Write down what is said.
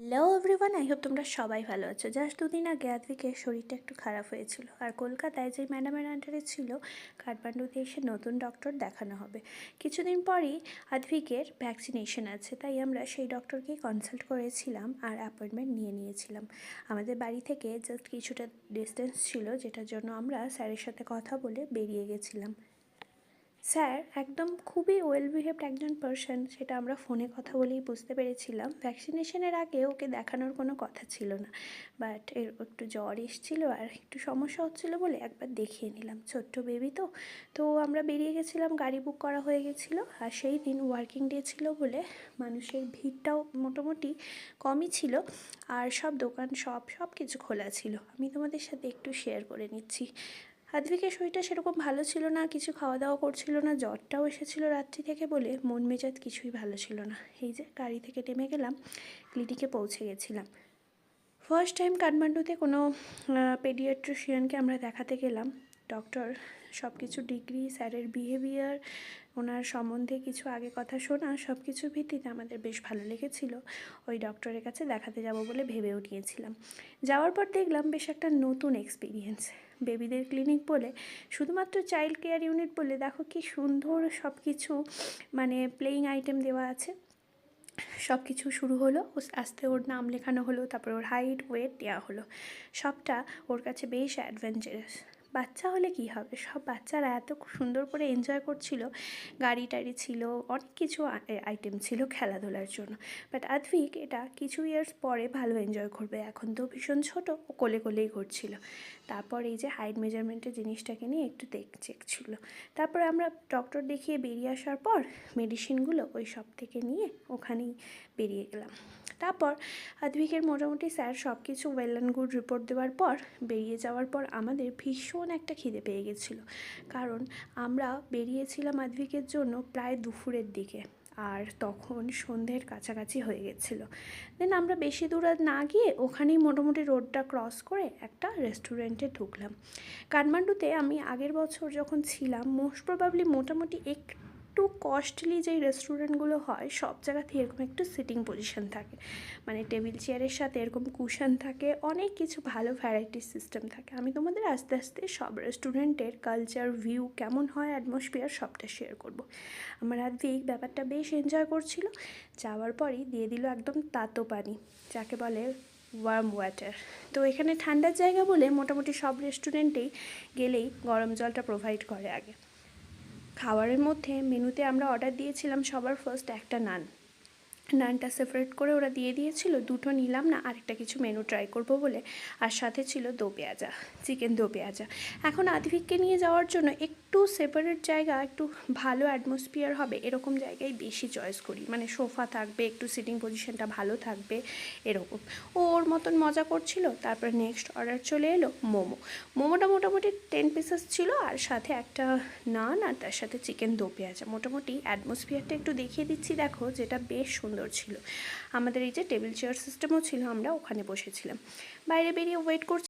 Hello everyone, I hope তোমরা সবাই ভালো আছো। জাস্ট দুদিন আগে আদ্রিকের শরীরটা একটু খারাপ হয়েছিল। আর কলকাতায় যে ম্যাডামের আন্ডারে ছিল, কাঠমান্ডুতে এসে নতুন ডক্টর দেখানো হবে। কিছুদিন পরই আদ্ভিকের ভ্যাকসিনেশন আছে, তাই আমরা সেই ডক্টরকেই কনসাল্ট করেছিলাম আর অ্যাপয়েন্টমেন্ট নিয়ে নিয়েছিলাম। আমাদের বাড়ি থেকে জাস্ট কিছুটা ডিস্টেন্স ছিল, যেটার জন্য আমরা স্যারের সাথে কথা বলে বেরিয়ে গেছিলাম। স্যার, একদম খুবই ওয়েল বিহেভড একজন পার্সন সেটা আমরা ফোনে কথা বলেই বুঝতে পেরেছিলাম। ভ্যাকসিনেশনের আগে ওকে দেখানোর কোনো কথা ছিল না। বাট এর একটু জ্বর এসেছিল আর একটু সমস্যা হচ্ছিল বলে একবার দেখিয়ে নিলাম। ছোট্ট বেবি তো। তো আমরা বেরিয়ে গেছিলাম, গাড়ি বুক করা হয়ে গেছিল। আর সেই দিন ওয়ার্কিং ডে ছিল বলে মানুষের ভিড়টাও মোটামুটি কমই ছিল। আর সব দোকান, সব সব কিছু খোলা ছিল। আমি তোমাদের সাথে একটু শেয়ার করে নিচ্ছি। আদ্রিকের শরীরটা সেরকম ভালো ছিল না, কিছু খাওয়া দাওয়া করছিল না, জ্বরটাও এসেছিল রাত্রি থেকে বলে মন মেজাজ কিছুই ভালো ছিল না। এই যে গাড়ি থেকে নেমে গেলাম, ক্লিনিকে পৌঁছে গেছিলাম। ফার্স্ট টাইম কাঠমান্ডুতে কোনো পেডিয়াট্রিশিয়ানকে আমরা দেখাতে গেলাম। ডক্টর সব কিছু ডিগ্রি, স্যারের বিহেভিয়ার ওনার সম্বন্ধে কিছু আগে কথা শোনা সব কিছু ভিত্তিতে আমাদের বেশ ভালো লেগেছিল। ওই ডক্টরের কাছে দেখাতে যাব বলে ভেবেও নিয়েছিলাম যাওয়ার পর দেখলাম বেশ একটা নতুন এক্সপিরিয়েন্স বেবিদের ক্লিনিক বলে, শুধুমাত্র চাইল্ড কেয়ার ইউনিট বলে, দেখো কি সুন্দর সব কিছু মানে প্লেয়িং আইটেম দেওয়া আছে। সব কিছু শুরু হলো আস্তে ওর নাম লেখানো হলো, তারপর ওর হাইট ওয়েট দেওয়া হলো। সবটা ওর কাছে বেশ অ্যাডভেঞ্চারাস বাচ্চা হলে কি হবে? সব বাচ্চারা এত সুন্দর করে এনজয় করছিল। গাড়ি টাড়ি ছিল, অনেক কিছু আইটেম ছিল খেলাধুলার জন্য। বাট আদ্ভিক এটা কিছু ইয়ার্স পরে ভালো এনজয় করবে। এখন তো ভীষণ ছোট, ও কোলে কোলেই ঘুরছিল। তারপর এই যে হাইট মেজারমেন্টের জিনিসটাকে নিয়ে একটু দেখ চেক ছিল। তারপরে আমরা ডক্টর দেখিয়ে বেরিয়ে আসার পর মেডিসিনগুলো ওই সব থেকে নিয়ে ওখানেই বেরিয়ে গেলাম। তারপর আদ্ভিকের মোটামুটি স্যার সব কিছু ওয়েল অ্যান্ড গুড রিপোর্ট দেওয়ার পর, বেরিয়ে যাওয়ার পর আমাদের ভীষণ একটা খিদে পেয়ে গেছিল। কারণ আমরা বেরিয়েছিলাম আদ্ভিকের জন্য প্রায় দুপুরের দিকে আর তখন সন্ধ্যের কাছাকাছি হয়ে গেছিল। দেন আমরা বেশি দূর না গিয়ে ওখানেই মোটামুটি রোডটা ক্রস করে একটা রেস্টুরেন্টে ঢুকলাম। কাঠমান্ডুতে আমি আগের বছর যখন ছিলাম মোস্ট প্রবাবলি মোটামুটি একটু কস্টলি যেই রেস্টুরেন্টগুলো হয়, সব জায়গাতে এরকম একটু সিটিং পজিশন থাকে। মানে টেবিল চেয়ারের সাথে এরকম কুশন থাকে, অনেক কিছু ভালো ভ্যারাইটির সিস্টেম থাকে। আমি তোমাদের আস্তে আস্তে সব রেস্টুরেন্টের কালচার ভিউ কেমন হয় অ্যাটমসফিয়ার সবটা শেয়ার করব। আমার আদ্বিক ব্যাপারটা বেশ এনজয় করছিল। যাওয়ার পরই দিয়ে দিল একদম তাতো পানি, যাকে বলে ওয়ার্ম ওয়াটার তো এখানে ঠান্ডার জায়গা বলে মোটামুটি সব রেস্টুরেন্টেই গেলেই গরম জলটা প্রোভাইড করে আগে। খাবারের মধ্যে মেনুতে আমরা অর্ডার দিয়েছিলাম সবার ফার্স্ট একটা নান। নানটা সেপারেট করে ওরা দিয়ে দিয়েছিল, দুটো নিলাম না, আরেকটা কিছু মেনু ট্রাই করব বলে। আর সাথে ছিল দো পেঁয়াজা চিকেন দো পেঁয়াজা এখন আদিভিককে নিয়ে যাওয়ার জন্য একটু সেপারেট জায়গা, একটু ভালো অ্যাটমসফিয়ার হবে, এরকম জায়গায় বেশি চয়েস করি। মানে সোফা থাকবে, একটু সিটিং পজিশনটা ভালো থাকবে, এরকম। ও ওর মতন মজা করছিল, তারপর নেক্সট অর্ডার চলে এলো মোমো। মোমোটা মোটামুটি টেন পিসেস ছিল, আর সাথে একটা নান আর তার সাথে চিকেন দো পেঁয়াজা মোটামুটি অ্যাটমসফিয়ারটা একটু দেখিয়ে দিচ্ছি, দেখো, যেটা বেশ সুন্দর ছিল। আমাদের এই যে টেবিল চেয়ার সিস্টেমও ছিল, আমরা ওখানে বসেছিলাম। বাইরে বেরিয়ে ওয়েট করছি।